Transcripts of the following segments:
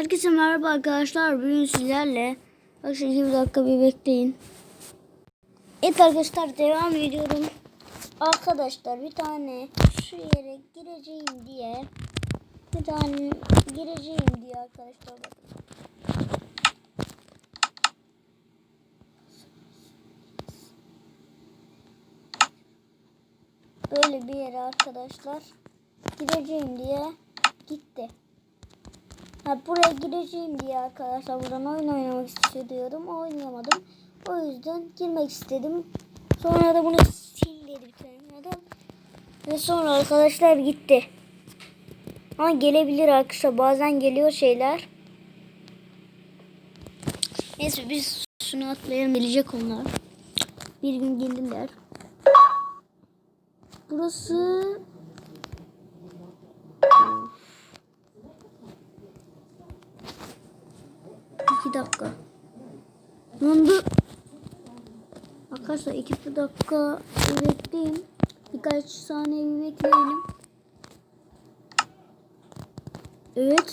Herkese merhaba arkadaşlar. Bugün sizlerle Arkadaşlar bir dakika bir bekleyin. Evet arkadaşlar devam ediyorum. Arkadaşlar bir tane şu yere gireceğim diye bir tane gireceğim diye arkadaşlar bakın. Böyle bir yere arkadaşlar gireceğim diye gitti. Ha, buraya gireceğim diye arkadaşlar buradan oyun oynamak istiyordum. Oynayamadım. O yüzden girmek istedim. Sonra da bunu sil dedi bir tane adam. Ve sonra arkadaşlar gitti. Ama gelebilir arkadaşlar. Bazen geliyor şeyler. Neyse biz şunu atlayalım. Gelecek onlar. Bir gün gelirler. Burası İki dakika. Ne oldu? Arkadaşlar iki dakika bir bekleyin. Birkaç saniye bir bekleyelim. Evet.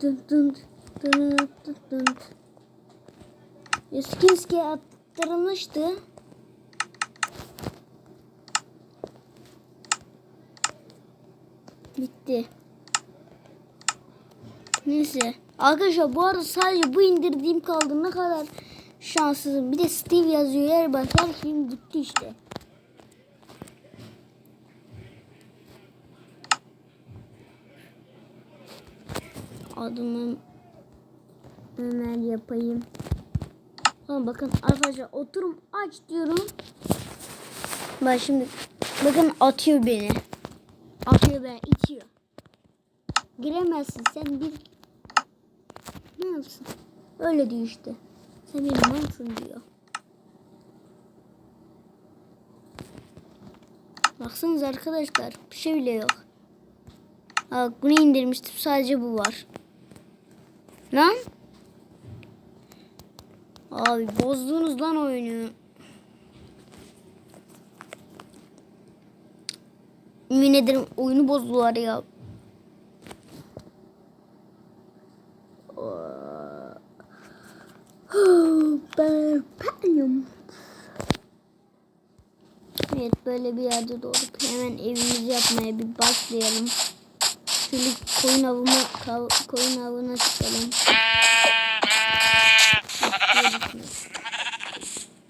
Dın dın dın dın dın. Yaskinski attırılmıştı. Bitti. Neyse. Arkadaşlar bu arada sadece bu indirdiğim kaldı. Ne kadar şanssızım. Bir de Steve yazıyor yer başlar. Şimdi gitti işte. Adımı Ömer yapayım. Ama bakın arkadaşlar oturum aç diyorum. Bak şimdi bakın atıyor beni. Atıyor beni itiyor. Giremezsin sen bir ne yapsın? Öyle diyor işte. Sen benim mantın diyor. Baksanıza arkadaşlar bir şey bile yok. Ha, bunu indirmiştim sadece bu var. Lan? Abi bozdunuz lan oyunu. Yemin ederim oyunu bozdular ya. Evet böyle bir yerde doğrup hemen evimizi yapmaya bir başlayalım. Şöyle koyun avımı kav- koyun avına çıkalım.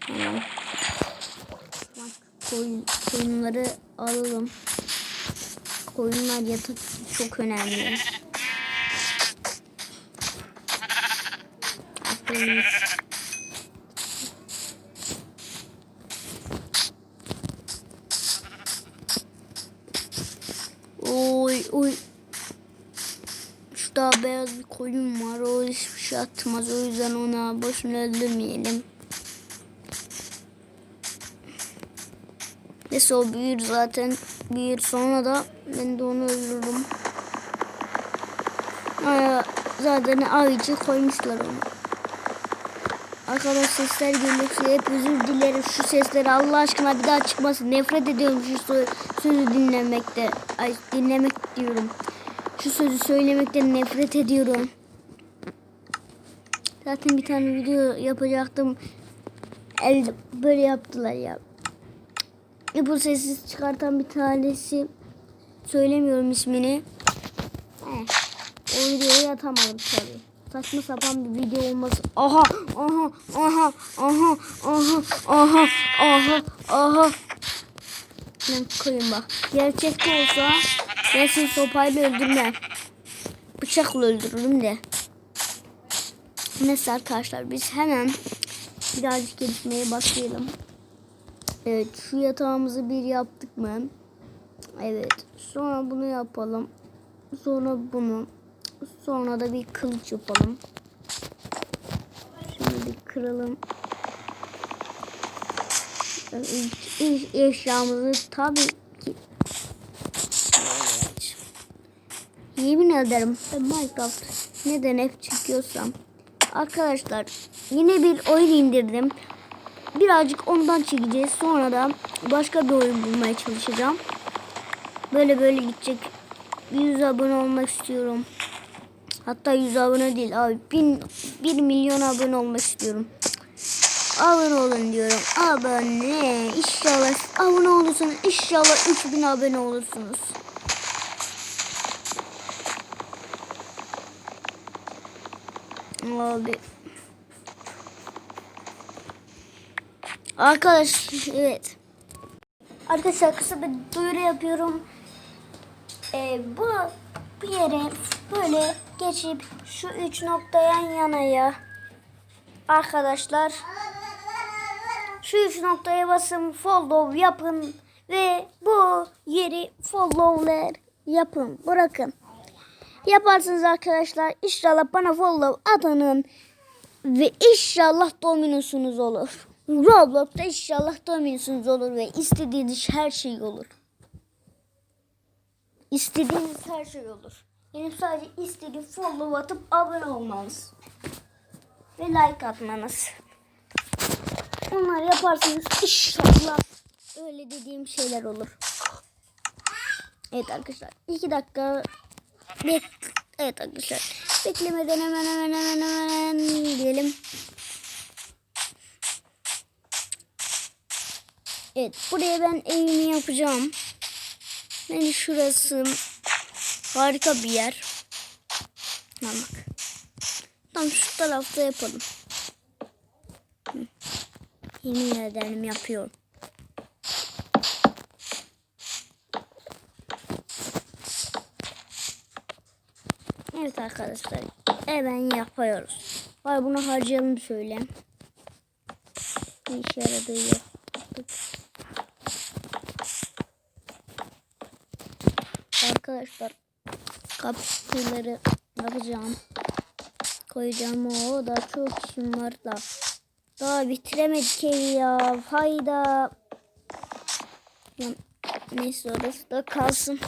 Tamam. Koyun, koyunları alalım. Koyunlar yatak çok önemli. Aferin. Beyaz bir koyun var. O hiçbir şey atmaz. O yüzden ona boşuna öldürmeyelim. Neyse o büyür zaten. Büyür sonra da ben de onu öldürürüm. Aa, zaten ayıcı koymuşlar onu. Arkadaşlar sesler geliyorsa hep özür dilerim. Şu sesleri Allah aşkına bir daha çıkmasın. Nefret ediyorum şu sö- sözü dinlemekte. Ay dinlemek diyorum. Şu sözü söylemekten nefret ediyorum. Zaten bir tane video yapacaktım. El böyle yaptılar ya. E bu sessiz çıkartan bir tanesi söylemiyorum ismini. Heh. O videoyu atamadım tabii. Saçma sapan bir video olması. Aha, aha, aha, aha, aha, aha, aha, aha. Ben koyayım bak. Gerçekte olsa ben seni sopayla öldürmem. Bıçakla öldürürüm de. Neyse arkadaşlar biz hemen birazcık gelişmeye başlayalım. Evet şu yatağımızı bir yaptık mı? Evet. Sonra bunu yapalım. Sonra bunu. Sonra da bir kılıç yapalım. Şimdi bir kıralım. Eşyamızı tabii ki Evet. Yemin ederim Minecraft neden hep çıkıyorsam. Arkadaşlar yine bir oyun indirdim. Birazcık ondan çekeceğiz. Sonra da başka bir oyun bulmaya çalışacağım. Böyle böyle gidecek. 100 abone olmak istiyorum. Hatta 100 abone değil abi. 1000 1 milyon abone olmak istiyorum. Abone olun diyorum. Abone. İnşallah abone olursunuz. İnşallah 3000 abone olursunuz. Abi. Arkadaş evet. Arkadaşlar kısa bir duyuru yapıyorum. Ee, bu bir yere böyle geçip şu üç nokta yan yanaya arkadaşlar şu üç noktaya basın follow yapın ve bu yeri followler yapın bırakın. Yaparsınız arkadaşlar. İnşallah bana follow atanın ve inşallah dominusunuz olur. Roblox'ta inşallah dominusunuz olur ve istediğiniz her şey olur. İstediğiniz her şey olur. Benim sadece istediğim follow atıp abone olmanız. Ve like atmanız. Bunları yaparsanız inşallah öyle dediğim şeyler olur. Evet arkadaşlar. iki dakika Evet arkadaşlar. Beklemeden hemen hemen hemen hemen diyelim. Evet buraya ben evimi yapacağım. Yani şurası harika bir yer. Ha bak. Tam şu tarafta yapalım. Yemin ederim yapıyorum. Evet arkadaşlar. Hemen yapıyoruz. Var bunu harcayalım şöyle. Bir işe yaradığı yaptık. Arkadaşlar kapıları yapacağım. Koyacağım o da çok işim var da. Daha bitiremedik evi ya. Hayda. Neyse orası da kalsın.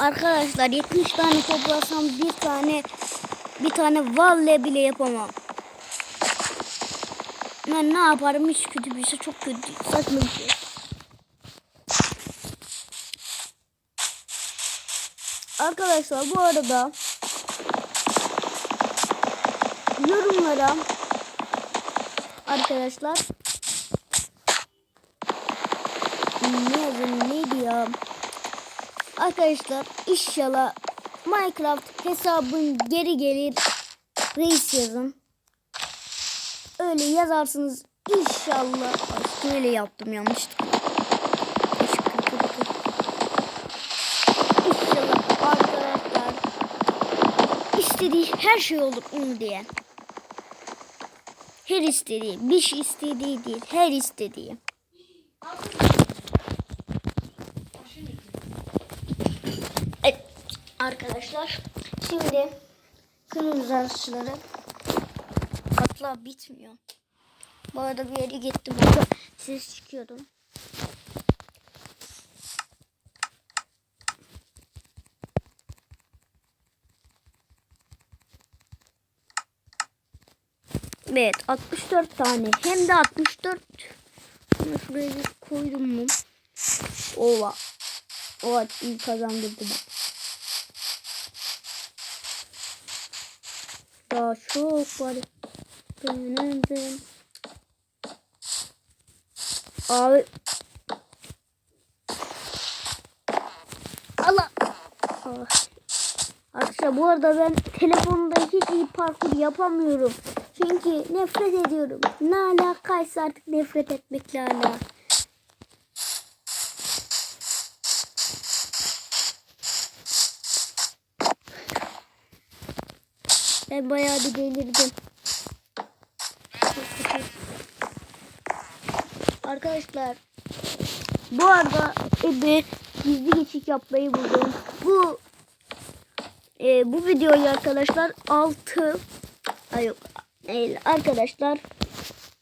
Arkadaşlar 70 tane toplasam bir tane bir tane valle bile yapamam. Ben ne yaparım hiç kötü bir şey çok kötü saçma bir şey. Arkadaşlar bu arada yorumlara arkadaşlar ne yazın ne diyor Arkadaşlar inşallah Minecraft hesabın geri gelir reis yazın. Öyle yazarsınız inşallah. Aslında öyle yaptım yanlışlıkla. İnşallah arkadaşlar istediği her şey olur onu diye. Her istediği, bir şey istediği değil, her istediği. Arkadaşlar şimdi kırmızı araçları atla bitmiyor. Bu arada bir yere gittim orada ses çıkıyordu. Evet 64 tane hem de 64 Bunu şuraya koydum mu? Ova. O iyi kazandırdı bak. Daha çok var. Dın. Abi. Allah. Allah. Arkadaşlar bu arada ben telefonda hiç iyi parkur yapamıyorum. Çünkü nefret ediyorum. Ne alakaysa artık nefret etmekle alakalı. Ben bayağı bir delirdim. Arkadaşlar bu arada ebe gizli geçik yapmayı buldum. Bu e, bu videoyu arkadaşlar 6 ay yok değil arkadaşlar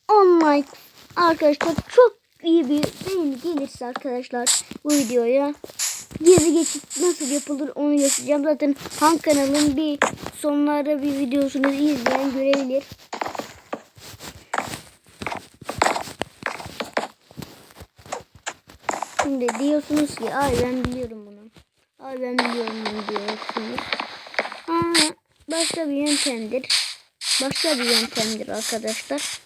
10 like arkadaşlar çok iyi bir beğeni gelirse arkadaşlar bu videoya gizli geçit nasıl yapılır onu göstereceğim. Zaten Han kanalın bir sonlarda bir videosunu izleyen görebilir. Şimdi diyorsunuz ki ay ben biliyorum bunu. Ay ben biliyorum bunu diyorsunuz. Ha, başka bir yöntemdir. Başka bir yöntemdir arkadaşlar.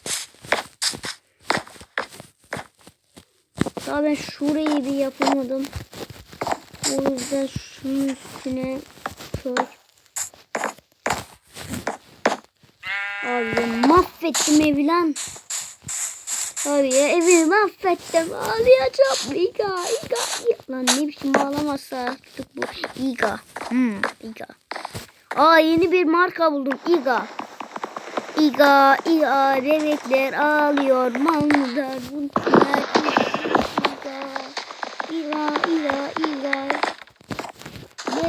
Daha ben şurayı bir yapamadım. O yüzden şunun üstüne şöyle. Abi mahvettim evi lan. Abi ya evi mahvettim. Ağlayacağım. İga, İga. Lan ne biçim ağlamazsa artık bu. İga. Hmm, İga. Aa yeni bir marka buldum. İga. İga, İga. Bebekler ağlıyor. Manzar. Bunlar. İga. İga, İga, İga.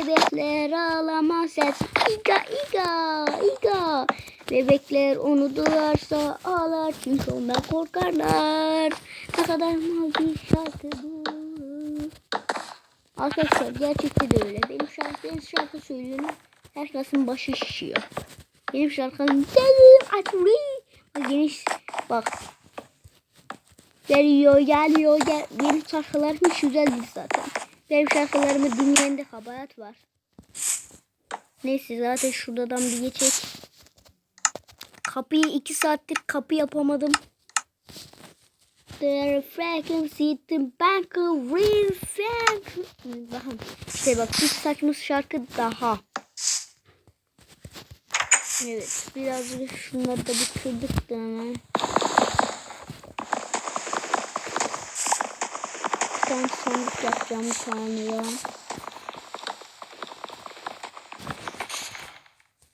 Bebekler ağlamaz ses. İga, İga, İga. Bebekler onu duyarsa ağlar çünkü ondan korkarlar. Ne kadar mal bir şarkı bu. Arkadaşlar gerçekten de öyle. Benim şarkı, benim şarkı söylüyorum. Herkesin başı şişiyor. Benim şarkım geliyor atri. Geniş bak. Geliyor geliyor gel. Benim şarkılarım hiç güzel değil zaten. Benim şarkılarımı dinleyen de kabahat var. Neyse zaten şuradan bir geçek. Kapıyı iki saattir kapı yapamadım. The frequency the bank Bakın işte bak bir saçma şarkı daha. Evet birazcık şunları da bir kırdık da hemen. Ben sandık yapacağım bir tane ya.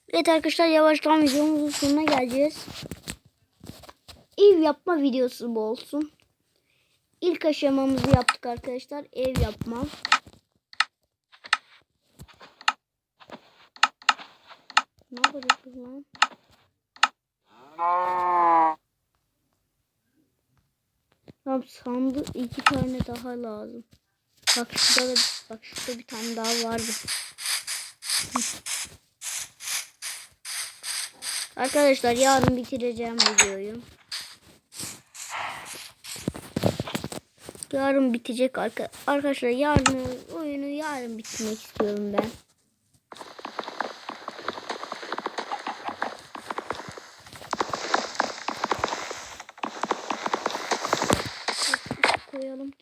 Evet arkadaşlar yavaştan videomuzun sonuna geleceğiz. Ev yapma videosu bu olsun. İlk aşamamızı yaptık arkadaşlar. Ev yapma. Ne yapacağız lan? Tamam sandı iki tane daha lazım. Bak şurada da, bak şurada bir tane daha vardı. Arkadaşlar yarın bitireceğim videoyu. Yarın bitecek arka arkadaşlar yarın oyunu yarın bitirmek istiyorum ben.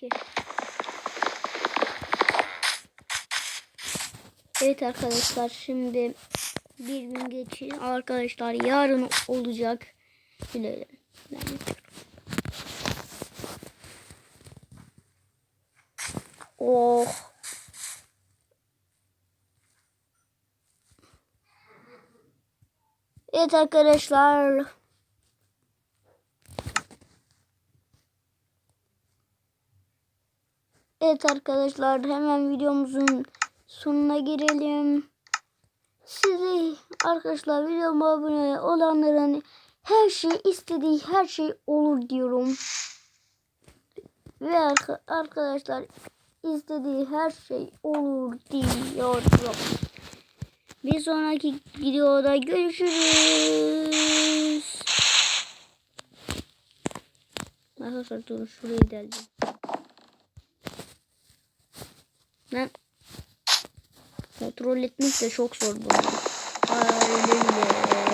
Ki. Evet arkadaşlar şimdi bir gün geçin arkadaşlar yarın olacak. Şöyle ben. Oh. Evet arkadaşlar. Evet arkadaşlar hemen videomuzun sonuna girelim. Sizi arkadaşlar videoma abone olanların her şey istediği her şey olur diyorum. Ve arka- arkadaşlar istediği her şey olur diyorum. Bir sonraki videoda görüşürüz. Arkadaşlar durun şuraya geldim. Lan kontrol etmek de çok zor bunu. Öyle.